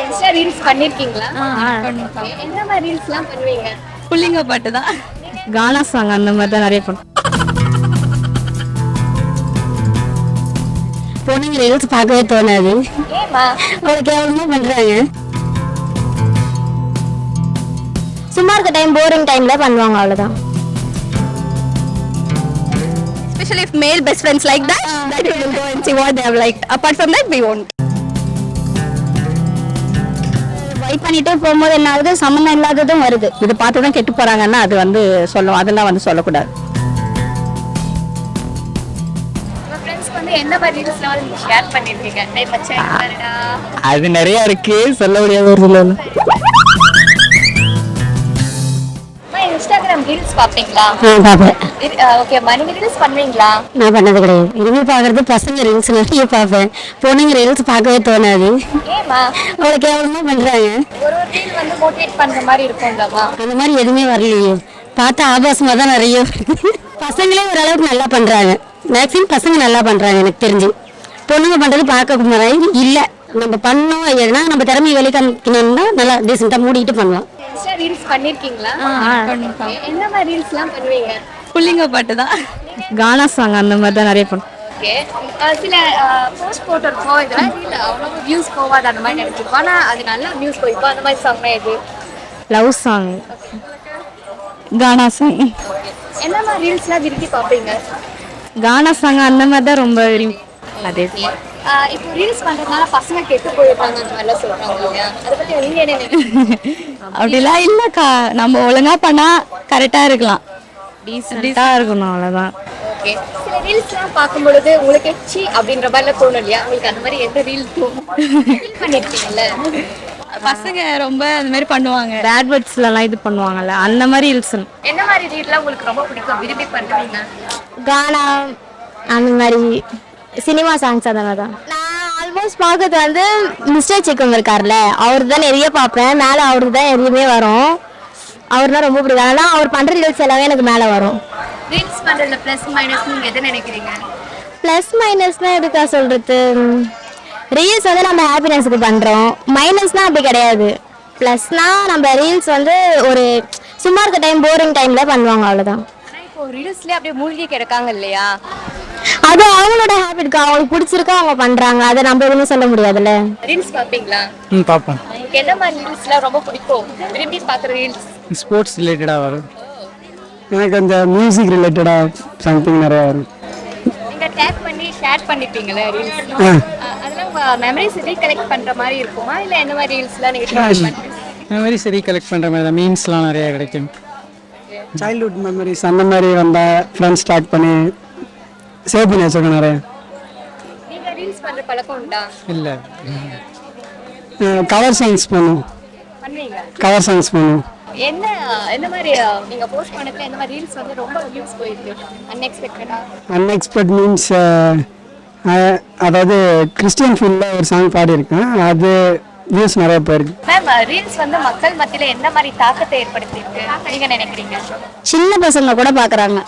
Insta reels பண்ணிருக்கீங்களா? என்ன மாதிரி ரீல்ஸ்லாம் பண்ணுவீங்க? புள்ளிங்க பாட்டு தான். கானா சாங் அந்த மாதிரி தான் நிறைய பண்ணும் பொண்ணுங்க ரீல்ஸ் பார்க்கவே தோணாது. அவ்வளோ கேவலமா பண்றாங்க. சும்மா இருக்க டைம் போரிங் டைம்ல பண்ணுவாங்க அவ்வளவுதான். Especially if male best friends like that that we will go and see what they have liked. Apart from that we won't. Wait பண்ணிட்டே போகும்போது என்ன ஆகுது? சம்மந்தம் இல்லாததும் வருது. இதை பார்த்து தான் கெட்டு போறாங்கன்னா அது வந்து சொல்லும். அதெல்லாம் வந்து சொல்லக்கூடாது. உங்க ஃப்ரெண்ட்ஸ்க்கு வந்து என்ன மாதிரி ரீல்ஸ்லாம் வந்து ஷேர் பண்ணிருக்கீங்க? டேய் மச்சான் இங்க பாருடா அது நிறைய இருக்கு. சொல்ல முடியாத ஒரு இன்ஸ்டாகிராம் ரீல்ஸ் பாப்பீங்களா பார்ப்பேன். ஓகே நீங்க ரீல்ஸ் பண்ணுவீங்களா? நான் பண்ணது கிடையாது. இனிமே பார்க்கறது பசங்க ரீல்ஸ் நிறைய பார்ப்பேன். பொண்ணுங்க ரீல்ஸ் பார்க்கவே தோணாது. ஏமா அவ்வளோ கேவலமா பண்றாங்க. ஒரு ஒரு ரீல் வந்து மோட்டிவேட் பண்ற மாதிரி இருக்கும்லமா அந்த மாதிரி எதுவுமே வரலையே. பார்த்தா ஆபாசமா தான் நிறைய. பசங்களே ஓரளவுக்கு நல்லா பண்றாங்க. மேக்ஸிமம் பசங்க நல்லா பண்றாங்க எனக்கு தெரிஞ்சு. பொண்ணுங்க பண்றது பார்க்க மாதிரி இல்ல. நம்ம பண்ணோம் எதுனா நம்ம திறமையை வெளிக்காமிக்கணும்னா நல்லா டீசெண்டா மூடிட்டு பண்ணலாம். இன்ஸ்டா ரீல்ஸ் பண்ணிருக்கீங்களா? என்ன மாதிரி ரீல்ஸ்லாம் பண்ணுவீங்க? புள்ளிங்க பாட்டு தான். கானா சாங் அந்த மாதிரி தான் நிறைய பண்ணும் ஓகே சில போஸ்ட் போட்டிருக்கோம். இதெல்லாம் அவ்வளோ வியூஸ் போகாது அந்த மாதிரி நினைச்சிருக்கோம். ஆனா அது நல்லா வியூஸ் போயிருக்கும் அந்த மாதிரி சாங்னா இது லவ் சாங் கானா சாங் என்ன மாதிரி ரீல்ஸ்லாம் விரும்பி பார்ப்பீங்க? கானா சாங் அந்த மாதிரி தான் ரொம்ப விரும்பி அதே இப்போ ரீல்ஸ் பண்றதுனால பசங்க கெட்டு போயிடுறாங்க அந்த மாதிரிலாம் சொல்றாங்க. இல்லையா அதை பத்தி நீங்க என்ன நினைக்கிறீங்க? அப்படிலாம் இல்லக்கா. நம்ம ஒழுங்கா பண்ணா கரெக்டா இருக்கலாம். டீசெண்டா இருக்கணும் அவ்வளவுதான். ஓகே. சில ரீல்ஸ்லாம் பார்க்கும் பொழுது உங்களுக்கு சி அப்படின்ற மாதிரிலாம் தோணும் இல்லையா? உங்களுக்கு அந்த மாதிரி எந்த ரீல் தோணும்? பண்ணிருக்கீங்கல்ல பசங்க ரொம்ப அந்த மாதிரி பண்ணுவாங்க. பேட் வேர்ட்ஸ்ல எல்லாம் இது பண்ணுவாங்கல்ல அந்த மாதிரி ரீல்ஸ் என்ன மாதிரி ரீல்லாம் உங்களுக்கு ரொம்ப பிடிக்கும்? விரும்பி பண்ணுவீங்க? கானா அந்த மாதிரி. சினிமா சாங்ஸ் மாதிரி தான் நான் ஆல்மோஸ்ட் பார்க்கறது வந்து மிஸ்டர் சிக்கம் இருக்கார்ல அவர் தான் நிறைய பார்ப்பேன். மேலே அவருக்கு தான் எதுவுமே வரும். அவர் தான் ரொம்ப பிடிக்கும். அதனால் அவர் பண்ணுற ரீல்ஸ் எல்லாமே எனக்கு மேலே வரும். ரீல்ஸ் பண்றதுல ப்ளஸ் மைனஸ் நீங்க எதை நினைக்கிறீங்க? ப்ளஸ் மைனஸ்னால் எதுக்கா சொல்கிறது ரீல்ஸ் வந்து நம்ம ஹாப்பினஸுக்கு பண்ணுறோம் மைனஸ்னால் அப்படி கிடையாது. ப்ளஸ்னால் நம்ம ரீல்ஸ் வந்து ஒரு சும்மா இருக்க டைம் போரிங் டைமில் பண்ணுவாங்க அவ்வளோதான் இப்போ ரீல்ஸ்லயே அப்படியே மூழ்கி கிடக்காங்க இல்லையா? அது அவங்களோட ஹேபிட்க்கு அவங்களுக்கு பிடிச்சிருக்கா? அவங்க பண்ணுறாங்க அதை நம்ம எதுவுமே சொல்ல முடியாதுல்ல? ரீல்ஸ் பார்ப்பீங்களா? ம் பார்ப்போம். உங்களுக்கு என்ன மாதிரி ரீல்ஸ்லாம் ரொம்ப பிடிக்கும்? விரும்பி பார்க்குற ரீல்ஸ் ஸ்போர்ட்ஸ் ரிலேட்டடாக வரும். எனக்கு அந்த மியூசிக் ரிலேட்டடாக சம்திங் நிறையா வரும். நீங்க டேக் பண்ணி ஷேர் பண்ணிப்பீங்களே ரீல்ஸ் அதெல்லாம் உங்க மெமரிஸ் ரீகலெக்ட் பண்ற மாதிரி இருக்குமா? இல்ல என்ன மாதிரி ரீல்ஸ்லாம் நீங்க share பண்ணுவீங்க? மெமரிஸ் ரீகலெக்ட் பண்ணுற மாதிரி தான். மீன்ஸ்லாம் நிறையா கிடைக்கும். சைல்ட்ஹுட் மெமரிஸ் அந்த மாதிரி வந்தால் ஃப்ரெண்ட்ஸ் ஸ்டார்ட் பண்ணி சேவ் பண்ணி வச்சுருக்கோம் நிறைய. ரீல்ஸ் பண்ற பழக்கம் உண்டா? இல்லை. கவர் சாங்ஸ் பண்ணுவோம். கவர் சாங்ஸ் பண்ணுவோம். என்ன என்ன மாதிரி நீங்க போஸ்ட் பண்ணதுல என்ன மாதிரி ரீல்ஸ் வந்து ரொம்ப வியூஸ் போயிருக்கு? அன்எக்ஸ்பெக்டடா அன்எக்ஸ்பெக்ட் மீன்ஸ் அதாவது கிறிஸ்டியன் ஃபீல்டில் ஒரு சாங் பாடியிருக்கேன். அது வியூஸ் நிறைய போயிருக்கு. மேம் ரீல்ஸ் வந்து மக்கள் மத்தியில என்ன மாதிரி தாக்கத்தை ஏற்படுத்தியிருக்கு? நீங்க நினைக்கிறீங்க? சின்ன பசங்க கூட பார்க்குறாங்க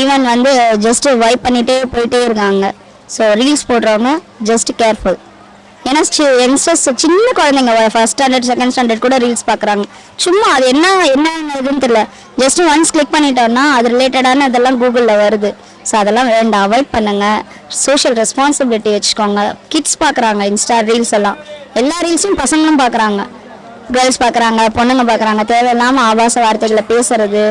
ஈவன் வந்து ஜஸ்ட் வைப் பண்ணிட்டே போயிட்டே இருக்காங்க. ஸோ ரீல்ஸ் போடுறவங்க ஜஸ்ட் கேர்ஃபுல் ஏன்னா யங்ஸ்டர்ஸ் சின்ன குழந்தைங்க ஃபர்ஸ்ட் ஸ்டாண்டர்ட் செகண்ட் ஸ்டாண்டர்ட் கூட ரீல்ஸ் பார்க்குறாங்க சும்மா அது என்ன என்ன இதுன்னு தெரியல. ஜஸ்ட் ஒன்ஸ் கிளிக் பண்ணிட்டோம்னா அது ரிலேட்டடான இதெல்லாம் கூகுளில் வருது. ஸோ அதெல்லாம் வேண்டாம். அவாய்ட் பண்ணுங்க. சோஷியல் ரெஸ்பான்சிபிலிட்டி வச்சுக்கோங்க. கிட்ஸ் பார்க்குறாங்க இன்ஸ்டா ரீல்ஸ் எல்லாம். எல்லா ரீல்ஸும் பசங்களும் பார்க்குறாங்க கேர்ள்ஸ் பார்க்குறாங்க பொண்ணுங்க பார்க்குறாங்க தேவையில்லாமல் ஆபாச வார்த்தைகளை பேசுறது.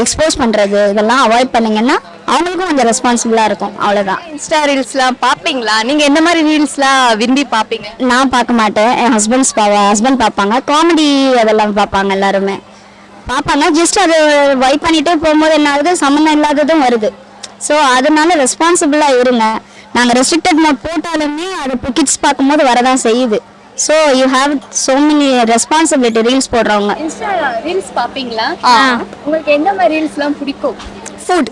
எக்ஸ்போஸ் பண்ணுறது இதெல்லாம் அவாய்ட் பண்ணீங்கன்னா அவங்களுக்கும் கொஞ்சம் ரெஸ்பான்சிபிளாக இருக்கும். அவ்வளோதான் இன்ஸ்டா ரீல்ஸ்லாம் பாப்பீங்களா? நீங்க என்ன மாதிரி ரீல்ஸ்லாம் விரும்பி பாப்பீங்க? நான் பார்க்க மாட்டேன். என் ஹஸ்பண்ட்ஸ் பா ஹஸ்பண்ட் பார்ப்பாங்க காமெடி அதெல்லாம் பார்ப்பாங்க எல்லாருமே. பார்ப்பாங்க ஜஸ்ட் அது வைப் பண்ணிட்டே போகும்போது என்ன ஆகுது? சம்மந்தம் இல்லாததும் வருது. ஸோ அதனால ரெஸ்பான்சிபிளாக இருங்க. நாங்கள் ரெஸ்ட்ரிக்டட் மோட் போட்டாலுமே அது கிட்ஸ் பார்க்கும்போது வரதான் செய்யுது. So you have so many responsibility reels போடுறவங்க. இன்ஸ்டா ரீல்ஸ் பாப்பீங்களா உங்களுக்கு எந்த மாதிரி ரீல்ஸ்லாம் பிடிக்கும்? Food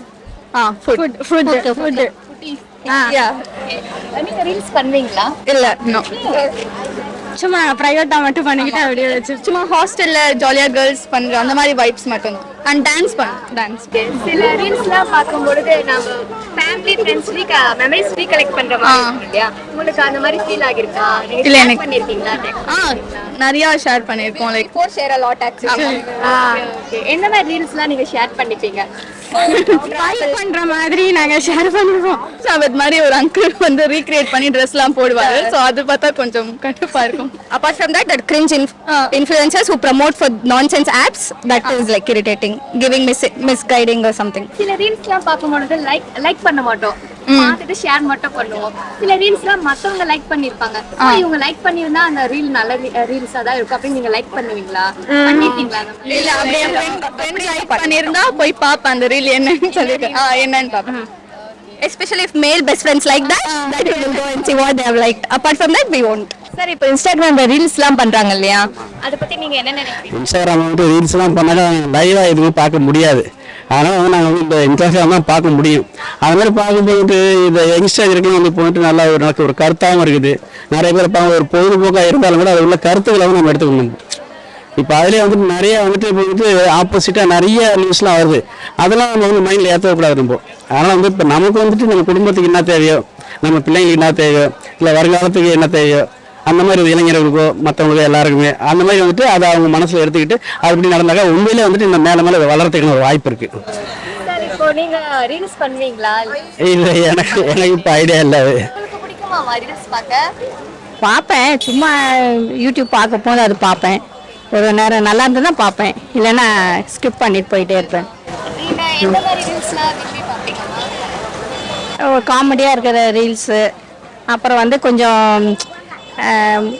ah food food food reels பண்ணுவீங்களா? இல்ல நோ சும்மா ப்ரைவேட்டா மட்டும் பண்ணிக்கிட்டு அப்படியே வச்சு சும்மா ஹாஸ்டல்ல ஜாலியா கேர்ள்ஸ் பண்ற அந்த மாதிரி வைப்ஸ் மட்டும் அண்ட் டான்ஸ் பண்ண டான்ஸ் சில ரீல்ஸ்லாம் பார்க்கும்பொழுது நம்ம ஃபேமிலி ஃப்ரெண்ட்ஸ் மெமரிஸ் ரீகலெக்ட் பண்ற மாதிரி இருக்கும் இல்லையா? உங்களுக்கு அந்த மாதிரி ஃபீல் ஆகிருக்கா நீங்க இல்ல, எனக்கு- பண்ணிருக்கீங்களா? ஆ நிறைய ஷேர் பண்ணியிருக்கோம் like for share lot actually என்ன மாதிரி ரீல்ஸ்லாம் நீங்க ஷேர் பண்ணிப்பீங்க? பண்ற மாதிரி நாங்க ஷேர் பண்ணுவோம். சாபத் மாதிரி ஒரு அங்கிள் வந்து ரீக்ரியேட் பண்ணி ட்ரெஸ்லாம் போடுவாரு. சோ அது பார்த்தா கொஞ்சம் கடுப்பா இருக்கும். Apart from that that cringe influencers who promote for nonsense apps that is like irritating. Giving mis misguiding or something. சில ரீல்ஸ்லாம் லைக் லைக் பண்ண மாட்டோம். பார்த்துட்டு ஷேர் மட்டும் பண்ணுவோம். சில ரீல்ஸ்லாம் மத்தவங்க லைக் பண்ணிருப்பாங்க. இவங்க லைக் பண்ணிருந்தா அந்த ரீல் நல்ல ரீல்ஸா தான் இருக்கும். அப்படின்னு நீங்க லைக் பண்ணுவீங்களா? பண்ணிருக்கீங்களா? லைக் பண்ணிருந்தா போய் பாப்பேன் அந்த ரீல் என்னன்னு சொல்லிட்டு. என்னன்னு பாப்பேன் especially if male best friends like that that we will go and see what they have liked. Apart from that we won't. Sir இப்போ இன்ஸ்டாகிராம்ல ரீல்ஸ்லாம் பண்றாங்க இல்லையா? அதை பத்தி நீங்க என்ன நினைக்கிறீங்க? இன்ஸ்டாகிராம் வந்து ரீல்ஸ்லாம் பண்ணாலும் லைவாக எதுவும் பார்க்க முடியாது. அதனால் வந்து நாங்கள் வந்து இந்த இன்ஸ்டாகிராம் தான் பார்க்க முடியும். அது மாதிரி பார்க்கும்போது இந்த இன்ஸ்டாகிராம் வந்து போயிட்டு நல்லா ஒரு நமக்கு ஒரு கருத்தாகவும் இருக்குது. நிறைய பேர் பார்க்க ஒரு பொழுதுபோக்காக இருந்தாலும் கூட அது உள்ள கருத்துக்களை வந்து நம்ம எடுத்துக்கணும் இப்போ அதிலே வந்துட்டு நிறைய வந்துட்டு இப்போ வந்துட்டு ஆப்போசிட்டாக நிறைய நியூஸ்லாம் வருது. அதெல்லாம் நம்ம வந்து மைண்டில் ஏற்றக்கூடாது நம்ம அதனால் வந்து இப்போ நமக்கு வந்துட்டு நம்ம குடும்பத்துக்கு என்ன தேவையோ நம்ம பிள்ளைங்களுக்கு என்ன தேவையோ இல்லை வருங்காலத்துக்கு என்ன தேவையோ அந்த மாதிரி ஒரு இளைஞர்களுக்கோ மற்றவங்களுக்கோ எல்லாருக்குமே அந்த மாதிரி வந்துட்டு அதை அவங்க மனசில் எடுத்துக்கிட்டு அப்படி நடந்தாக்கா உண்மையிலே வந்துட்டு இந்த மேலே மேலே வளர்றதுக்கான ஒரு வாய்ப்பு இருக்குது சார் இப்போ நீங்க ரீல்ஸ் பண்ணுவீங்களா? இல்லை எனக்கு எனக்கு இப்போ ஐடியா இல்லை அது. உங்களுக்கு பிடிக்குமா ரீல்ஸ் பார்க்க? பார்ப்பேன். சும்மா யூடியூப் பார்க்க போது அது பார்ப்பேன். ஒரு நேரம் நல்லா இருந்ததுன்னா பார்ப்பேன். இல்லைன்னா ஸ்கிப் பண்ணிட்டு போயிட்டே இருப்பேன். காமெடியாக இருக்கிற ரீல்ஸு அப்புறம் வந்து கொஞ்சம்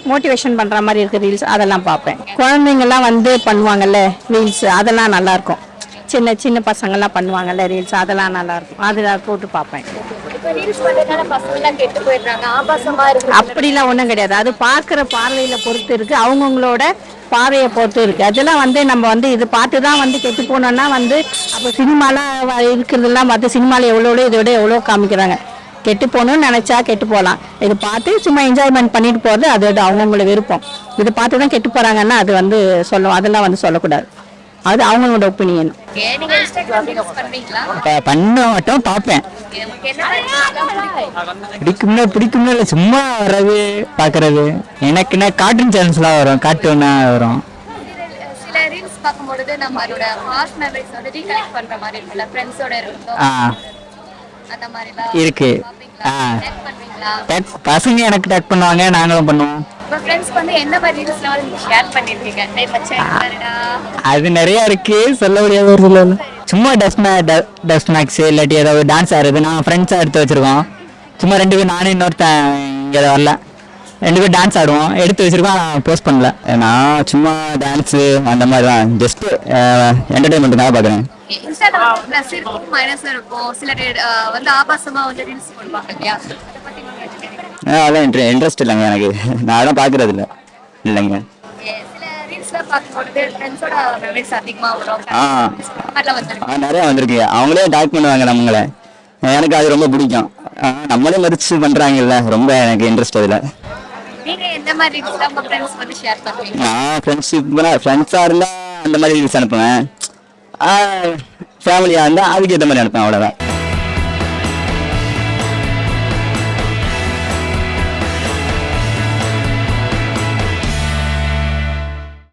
மோட்டிவேஷன் பண்ணுற மாதிரி இருக்க ரீல்ஸ் அதெல்லாம் பார்ப்பேன். குழந்தைங்கள்லாம் வந்து பண்ணுவாங்கல்ல ரீல்ஸ் அதெல்லாம் நல்லாயிருக்கும். சின்ன சின்ன பசங்கள்லாம் பண்ணுவாங்கல்ல ரீல்ஸ் அதெல்லாம் நல்லாயிருக்கும். அதில் போட்டு பார்ப்பேன். அப்படிலாம் ஒன்றும் கிடையாது. அது பார்க்குற பார்வையில் பொறுத்து இருக்கு அவங்கவுங்களோட பார்வையை பொறுத்து இருக்கு. அதெல்லாம் வந்து நம்ம வந்து இது பார்த்து தான் வந்து கெட்டு போனோம்னா வந்து அப்போ சினிமாலாம் இருக்கிறதெல்லாம் பார்த்து சினிமாவில் எவ்வளோ இதோட எவ்வளோ காமிக்கிறாங்க. கெட்டு போகணும்னு நினச்சா கெட்டு போகலாம் இது பார்த்து சும்மா என்ஜாய்மெண்ட் பண்ணிட்டு போகிறது அது அது அவங்கவுங்களோட விருப்பம். இது பார்த்து தான் கெட்டு போகிறாங்கன்னா அது வந்து சொல்லும் அதெல்லாம் வந்து சொல்லக்கூடாது. அது அவங்களோட ஒப்பீனியன் பண்ண மாட்டோம் பார்ப்பேன். உங்களுக்கு என்ன மாதிரி ரீல்ஸ்லாம் பிடிக்கும். பிடிக்கும்னா பிடிக்கும்னா இல்லை சும்மா வர்றது பார்க்கறது. எனக்குன்னா கார்ட்டூன் சேனல்ஸ்லாம் வரும் கார்ட்டூனா வரும். சில- ரீல்ஸ் பார்க்கும்பொழுது நம்ம அதோட பாஸ்ட் மெமரிஸ் வந்து ரீகலெக்ட் பண்ற மாதிரி இருக்குல்ல ஃப்ரெண்ட்ஸோட மாதிரிலாம் இருக்கு. ஆ. பசங்க எனக்கு டேக் பண்ணுவாங்க நாங்களும் பண்ணுவோம். அது நிறைய இருக்கு. சொல்ல முடியாத ஒரு சில சும்மா டஸ்ட் டஸ்ட் மேக்ஸ் இல்லாட்டி ஏதாவது டான்ஸ் ஆடுறது நான் ஃப்ரெண்ட்ஸாக எடுத்து வச்சிருக்கோம். சும்மா ரெண்டு பேரும் நானும் இன்னொருத்தன் இங்கே வரல. ரெண்டு பேரும் டான்ஸ் ஆடுவோம். எடுத்து வச்சிருக்கோம் ஆனால் போஸ்ட் பண்ணல. நான் சும்மா டான்ஸு அந்த மாதிரி தான் ஜஸ்ட் என்டர்டைன்மெண்ட்டுக்காக பார்க்குறேன் இன்ஸ்டாகிராம் ப்ளஸ் இருக்கும் மைனஸ் இருக்கும். சில வந்து ஆபாசமா வந்து ரீல்ஸ் போடுவாங்க இல்லையா? அதை பத்தி நீங்க என்ன நினைக்கிறீங்க? அதெல்லாம் இன்ட்ரெ இன்ட்ரெஸ்ட் இல்லைங்க எனக்கு. நான் அதெல்லாம் பார்க்குறது இல்லை. இல்லைங்க. நிறைய வந்திருக்கு. அவங்களே டாக் பண்ணுவாங்க நம்மளை. எனக்கு அது ரொம்ப பிடிக்கும். நம்மளே மதிச்சு பண்ணுறாங்கல்ல ரொம்ப எனக்கு இன்ட்ரெஸ்ட் அதில். நீங்க எந்த மாதிரி உங்க ஃப்ரெண்ட்ஸ் வந்து ஷேர் பண்ணுவீங்க? நான் ஃப்ரெண்ட்ஸாக இருந்தால் அந்த மாதிரி ரீல்ஸ் அனுப்புவேன். ஃபேமிலியாக இருந்தால் அதுக்கு ஏற்ற மாதிரி அனுப்பேன் அவ்வளோதான்